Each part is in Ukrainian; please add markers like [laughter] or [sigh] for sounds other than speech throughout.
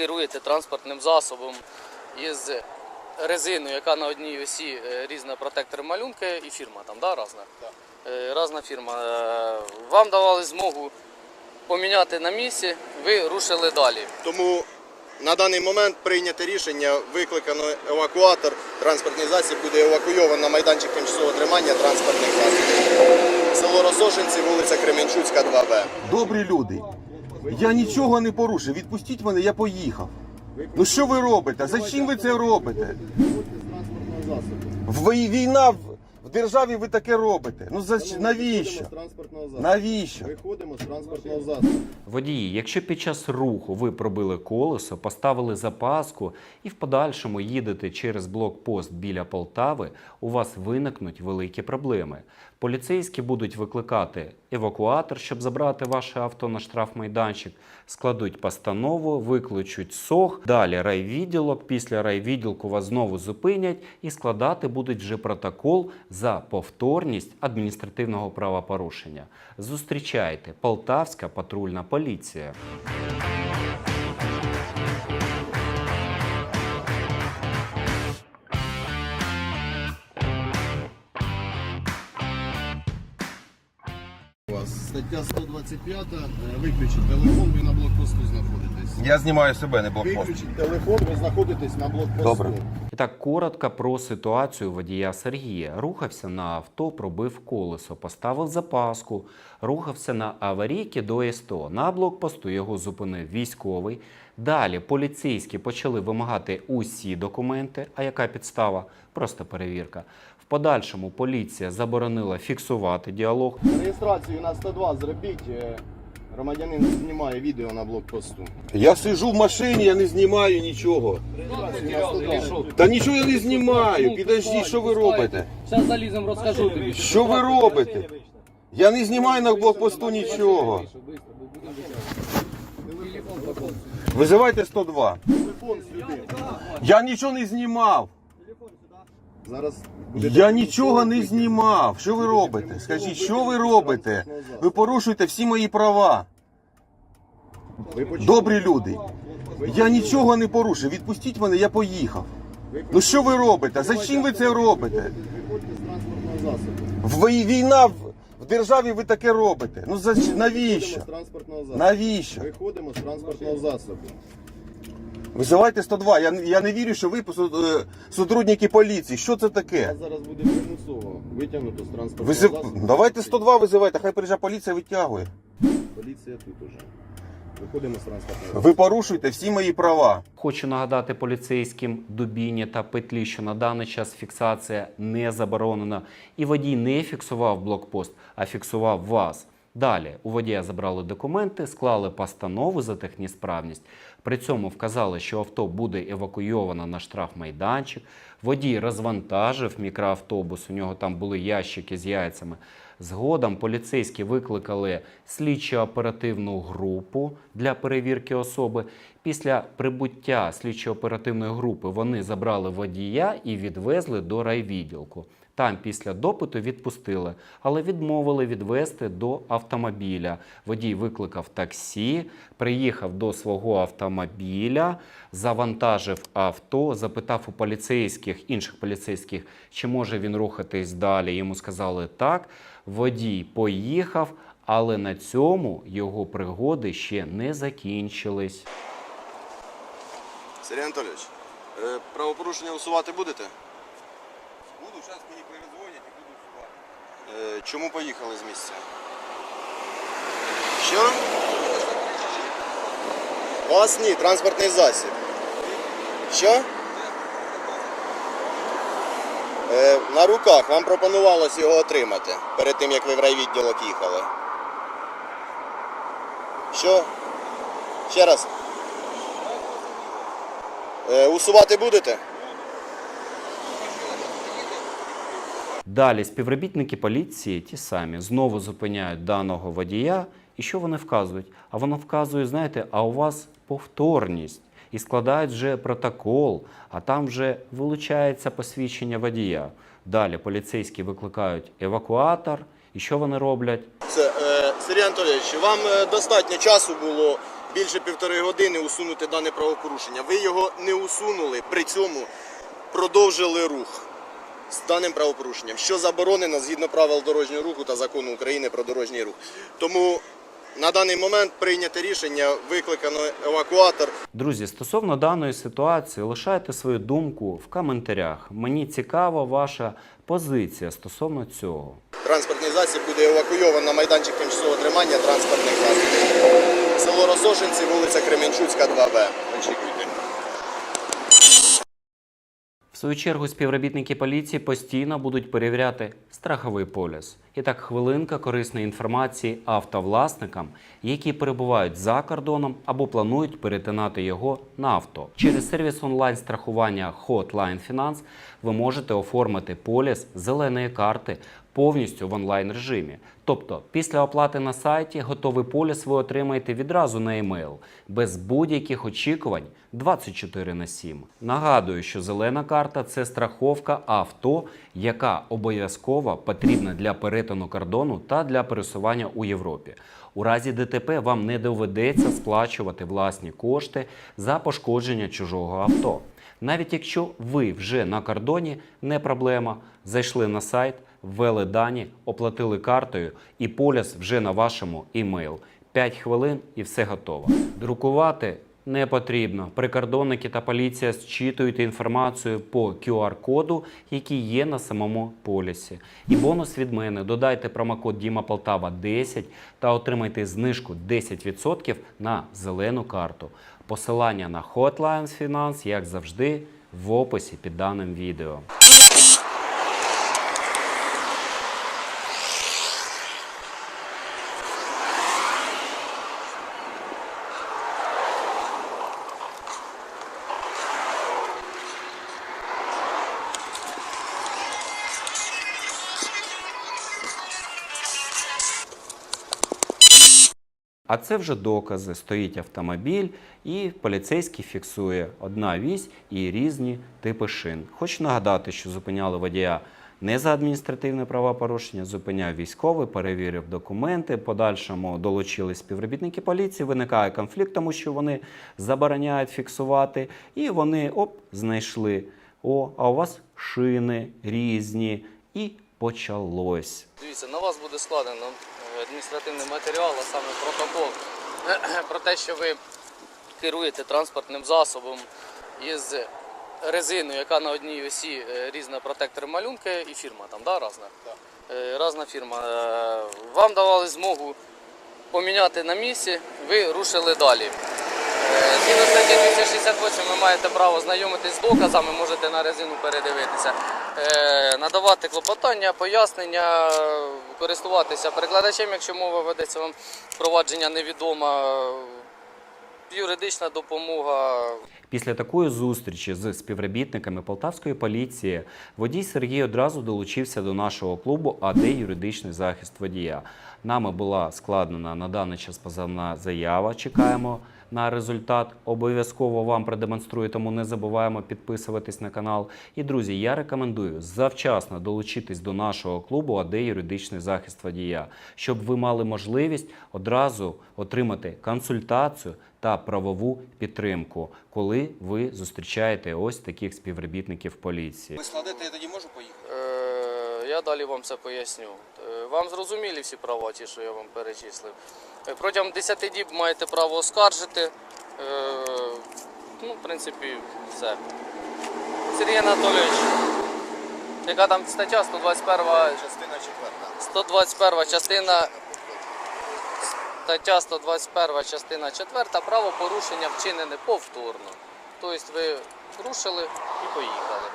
керуєте транспортним засобом із резиною, яка на одній осі е, різна протектор малюнки і фірма там, да, разна? Е, Разна фірма. Е, Вам давали змогу поміняти на місці, ви рушили далі. Тому на даний момент прийняте рішення, викликано евакуатор, транспортний засіб буде евакуйовано на майданчик тимчасового тримання транспортних засобів. Село Росошинці, вулиця Кременчуцька, 2Б. Добрі люди, я нічого не порушив. Відпустіть мене, я поїхав. Ну що ви робите? За чим ви це робите? В- Війна в, державі ви таке робите. Ну за що? навіщо? транспортного засобу. Навіщо? Виходимо з транспортного засобу. Водії, якщо під час руху ви пробили колесо, поставили запаску і в подальшому їдете через блокпост біля Полтави, у вас виникнуть великі проблеми. Поліцейські будуть викликати евакуатор, щоб забрати ваше авто на штрафмайданчик, складуть постанову, викличуть СОГ, далі райвідділок. Після райвідділку вас знову зупинять і складати будуть вже протокол за повторність адміністративного правопорушення. Зустрічайте Полтавська патрульна поліція. Вас стаття 125, е, виключіть телефон, ви на блокпосту знаходитесь. Я знімаю себе, не блокпост. Виключіть телефон, ви знаходитесь на блокпосту. Добре. І так коротко про ситуацію водія Сергія. Рухався на авто, пробив колесо, поставив запаску, рухався на аварійки до СТО. На блокпосту його зупинив військовий. Далі поліцейські почали вимагати усі документи. А яка підстава? Просто перевірка. В подальшому поліція заборонила фіксувати діалог. Реєстрацію на 102 зробіть. е, Громадянин знімає відео на блокпосту. Я сижу в машині, я не знімаю нічого. Та нічого я не знімаю. Підожди, що ви робите? Зараз залізем, розкажу тобі. Що ви робите? Я не знімаю на блокпосту нічого. Визивайте 102. Я нічого не знімав. Зараз Я нічого не знімав. Що ви робите? Скажіть, що ви робите? Ви порушуєте всі мої права. Добрі люди. Я нічого не порушив. Відпустіть мене, я поїхав. Ну що ви робите? Зачем ви це робите? Засобу. Війна в державі ви таке робите. Ну за навіщо? Навіщо? Виходимо з транспортного засобу. Визивайте 102. Я, я не вірю, що ви е, сотрудники поліції. Що це таке? таке? зараз буде примусово витягнуто з транспортного Визив... засобу. Давайте 102 визивайте, хай приїжджа поліція витягує. Поліція тут уже. Виходимо з транспортного. Ви порушуєте всі мої права. Хочу нагадати поліцейським Дубіні та Петлі, що на даний час фіксація не заборонена, і водій не фіксував блокпост, а фіксував вас. Далі у водія забрали документи, склали постанову за технісправність. При цьому вказали, що авто буде евакуйовано на штрафмайданчик. Водій розвантажив мікроавтобус. У нього там були ящики з яйцями. Згодом поліцейські викликали слідчо-оперативну групу для перевірки особи. Після прибуття слідчо-оперативної групи вони забрали водія і відвезли до райвідділку. Там після допиту відпустили, але відмовили відвезти до автомобіля. Водій викликав таксі, приїхав до свого автомобіля, завантажив авто, запитав у поліцейських, інших поліцейських, чи може він рухатись далі. Йому сказали так. Водій поїхав, але на цьому його пригоди ще не закінчились. Сергій Анатолійович, е, правопорушення усувати будете? Зараз і буду сувати. Е, Чому поїхали з місця? Що? У вас ні, транспортний засіб. Що? Е, на руках. Вам пропонувалось його отримати перед тим, як ви в райвідділок їхали. Що? Ще раз. Е, усувати будете? Далі співробітники поліції ті самі знову зупиняють даного водія. І що вони вказують? А воно вказує, знаєте, а у вас повторність. І складають вже протокол, а там вже вилучається посвідчення водія. Далі поліцейські викликають евакуатор. І що вони роблять? Це, е, Сергій Анатолійович, вам е, достатньо часу було більше півтори години усунути дане правопорушення. Ви його не усунули, при цьому продовжили рух з даним правопорушенням, що заборонено згідно правил дорожнього руху та закону України про дорожній рух. Тому на даний момент прийняте рішення, викликано евакуатор. Друзі, стосовно даної ситуації, лишайте свою думку в коментарях. Мені цікава ваша позиція стосовно цього. Транспортний засіб буде евакуйовано на майданчик тимчасового тримання транспортних засобів. Село Росошинці, вулиця Кременчуцька, 2Б. Очікуйте. Свою чергу співробітники поліції постійно будуть перевіряти страховий поліс. І так, хвилинка корисної інформації автовласникам, які перебувають за кордоном або планують перетинати його на авто. Через сервіс онлайн страхування Hotline Finance ви можете оформити поліс зеленої карти повністю в онлайн режимі. Тобто, після оплати на сайті готовий поліс ви отримаєте відразу на емейл, без будь-яких очікувань 24 на 7. Нагадую, що зелена карта це страховка авто, яка обов'язково потрібна для перетину кордону та для пересування у Європі. У разі ДТП вам не доведеться сплачувати власні кошти за пошкодження чужого авто. Навіть якщо ви вже на кордоні, не проблема. Зайшли на сайт, ввели дані, оплатили картою, і поліс вже на вашому імейл. 5 хвилин і все готово. Друкувати не потрібно. Прикордонники та поліція зчитують інформацію по QR-коду, який є на самому полісі. І бонус від мене: додайте промокод Діма Полтава 10 та отримайте знижку 10% на зелену карту. Посилання на Hotlines Finance, як завжди, в описі під даним відео. А це вже докази. Стоїть автомобіль, і поліцейський фіксує одна вісь і різні типи шин. Хочу нагадати, що зупиняли водія не за адміністративне правопорушення, зупиняв військовий, перевірив документи. Подальшому долучили співробітники поліції. Виникає конфлікт, тому що вони забороняють фіксувати, і вони оп, знайшли. О, а у вас шини різні. І почалось. Дивіться, на вас буде складено адміністративний матеріал, а саме протокол [clears throat] про те, що ви керуєте транспортним засобом із резиною, яка на одній осі е, різна протектор малюнки і фірма там, да, разна? Е, Разна фірма. Е, Вам давали змогу поміняти на місці, ви рушили далі. Згідно статті 268 ви маєте право знайомитись з доказами, можете на резину передивитися, надавати клопотання, пояснення, е, користуватися перекладачем, якщо мова ведеться вам провадження невідома, е, юридична допомога. Після такої зустрічі з співробітниками полтавської поліції водій Сергій одразу долучився до нашого клубу АД юридичний захист водія. Нами була складена на даний час позовна заява. Чекаємо на результат. Обов'язково вам продемонструю, тому не забуваємо підписуватись на канал. І друзі, я рекомендую завчасно долучитись до нашого клубу АД юридичний захист водія, щоб ви мали можливість одразу отримати консультацію та правову підтримку, коли ви зустрічаєте ось таких співробітників поліції. Ви складете, я тоді можу Я далі вам все поясню. Е, Вам зрозумілі всі права, ті, що я вам перечислив. Е, Протягом 10 діб маєте право оскаржити. Е, Ну, в принципі, все. Сергій Анатолійович, яка там стаття 121, Частина четверта. 121 частина. Стаття 121 частина 4 правопорушення вчинене повторно. Тобто ви рушили і поїхали.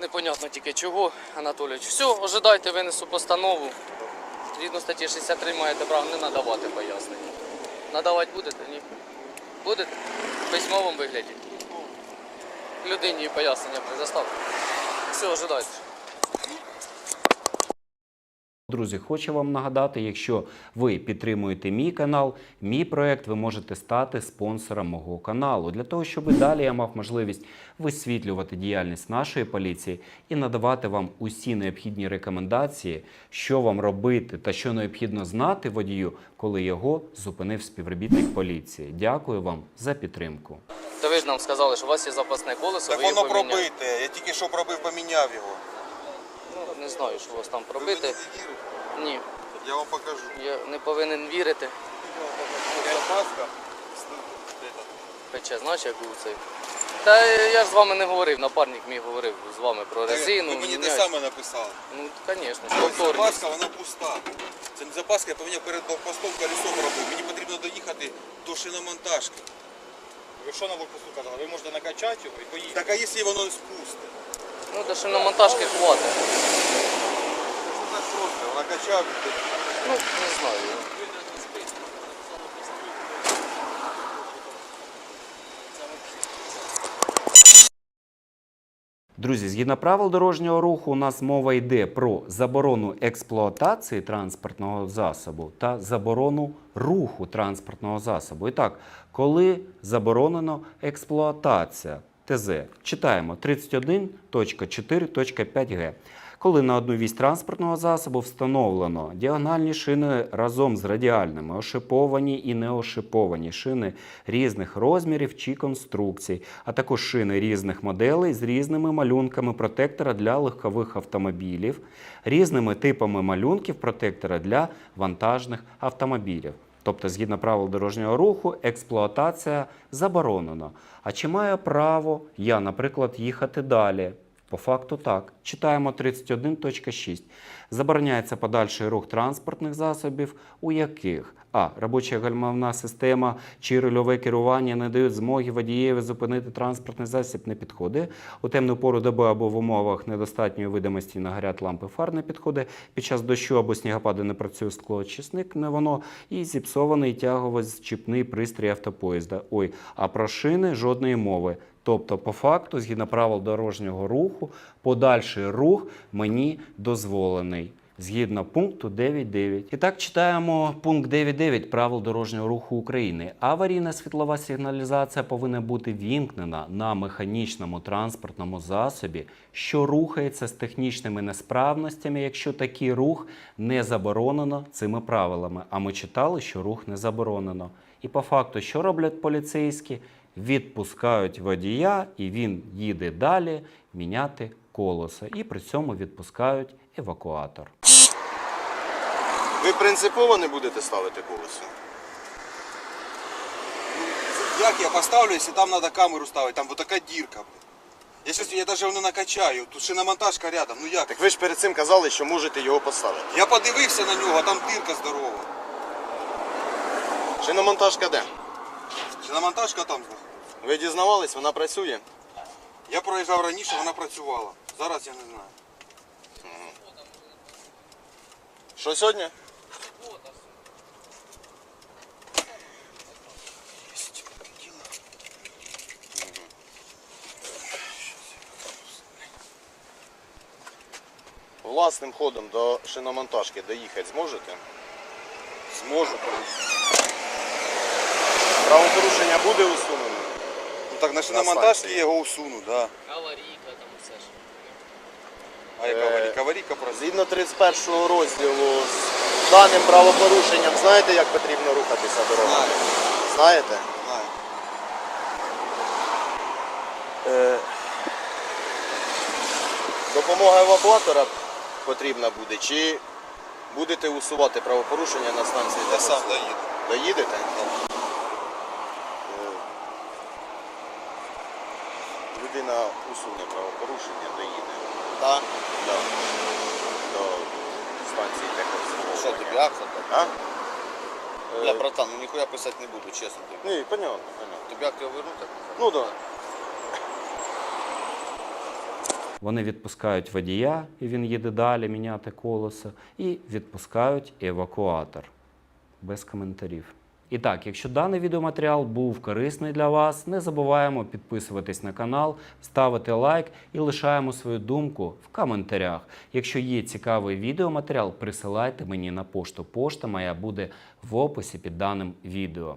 Непонятно тільки чого, Анатолійович. Все, ожидайте, винесу постанову. Згідно статті 63 маєте право не надавати пояснення. Надавати будете? Ні. Будете? В письмовому вигляді. Людині пояснення предоставте. Все, ожидайте. Друзі, хочу вам нагадати, якщо ви підтримуєте мій канал, мій проект, ви можете стати спонсором мого каналу для того, щоб далі я мав можливість висвітлювати діяльність нашої поліції і надавати вам усі необхідні рекомендації, що вам робити та що необхідно знати водію, коли його зупинив співробітник поліції. Дякую вам за підтримку. Та ви ж нам сказали, що у вас є запасне колесо, Так ви його воно поміняли. пробите. Я тільки що пробив, поміняв його. Не знаю, що у вас там Ви не вірите? Ні, Я вам покажу. я не повинен вірити. Пече, знаєш, як був цей. Та я ж з вами не говорив, напарник мій говорив з вами про резину. Ви мені те саме написали. Ну, звісно, Ось запаска, вона пуста. Це не запаска, я поміняв перед блокпостом колесом робив. Мені потрібно доїхати до шиномонтажки. Ви що на блокпосту казали? Ви можете накачати його і поїхати. Так а якщо воно спусте? До шиномонтажки хватить. Так просто? Вона качав. Ну, не знаю. Друзі, згідно правил дорожнього руху, у нас мова йде про заборону експлуатації транспортного засобу та заборону руху транспортного засобу. І так, коли заборонено експлуатація ТЗ, читаємо 31.4.5г. Коли на одну вісь транспортного засобу встановлено діагональні шини разом з радіальними, ошиповані і неошиповані шини різних розмірів чи конструкцій, а також шини різних моделей з різними малюнками протектора для легкових автомобілів, різними типами малюнків протектора для вантажних автомобілів. Тобто, згідно правил дорожнього руху, експлуатація заборонена. А чи маю право я, наприклад, їхати далі? По факту так. Читаємо 31.6. Забороняється подальший рух транспортних засобів, у яких а. Робоча гальмовна система чи рульове керування не дають змоги водієві зупинити транспортний засіб не підходить. У темну пору доби або в умовах недостатньої видимості на горять лампи фар не підходить. Під час дощу або снігопаду не працює склоочисник, не воно. І зіпсований тягово-зчіпний пристрій автопоїзда. Ой, а про шини жодної мови. Тобто, по факту, згідно правил дорожнього руху, подальший рух мені дозволений. Згідно пункту 9.9. І так читаємо пункт 9.9 правил дорожнього руху України. Аварійна світлова сигналізація повинна бути вімкнена на механічному транспортному засобі, що рухається з технічними несправностями, якщо такий рух не заборонено цими правилами. А ми читали, що рух не заборонено. І по факту, що роблять поліцейські? Відпускають водія, і він їде далі міняти колеса. І при цьому відпускають евакуатор. Ви принципово не будете ставити колесо? Як я поставлю, якщо там треба камеру ставити, там вот така дірка. Я щас, я навіть не накачаю, тут шиномонтажка рядом, ну як? Так ви ж перед цим казали, що можете його поставити. Я подивився на нього, а там дірка здорова. Шиномонтажка де? Шиномонтажка там. знаходиться. Ви дізнавались, вона працює? Я проїжджав раніше, вона працювала. Зараз я не знаю. Що сьогодні? Власним ходом до шиномонтажки доїхати зможете? Зможу. Правопорушення буде усунено? Ну так на шиномонтажці я його усуну, да. Аварійка там все ж. А яка Е, аварійка? Аварійка працює. Згідно 31 розділу з даним правопорушенням, знаєте, як потрібно рухатися? Знаю, Знаєте? знаю. Е, Допомога евакуатора потрібна буде, чи будете усувати правопорушення на станції? Я сам доїду. Доїдете? Е, Людина усуне правопорушення, доїде. Так? Да. До станції техобслуговування. тебе акцент. А? Я, Е, братан, ну нихуя писати не буду, чесно тебе. Не, понятно, понятно. Тобі акт верну вернути? Ну так. Да. Вони відпускають водія, і він їде далі міняти колеса, і відпускають евакуатор. Без коментарів. І так, якщо даний відеоматеріал був корисний для вас, не забуваємо підписуватись на канал, ставити лайк і лишаємо свою думку в коментарях. Якщо є цікавий відеоматеріал, присилайте мені на пошту. Пошта моя буде в описі під даним відео.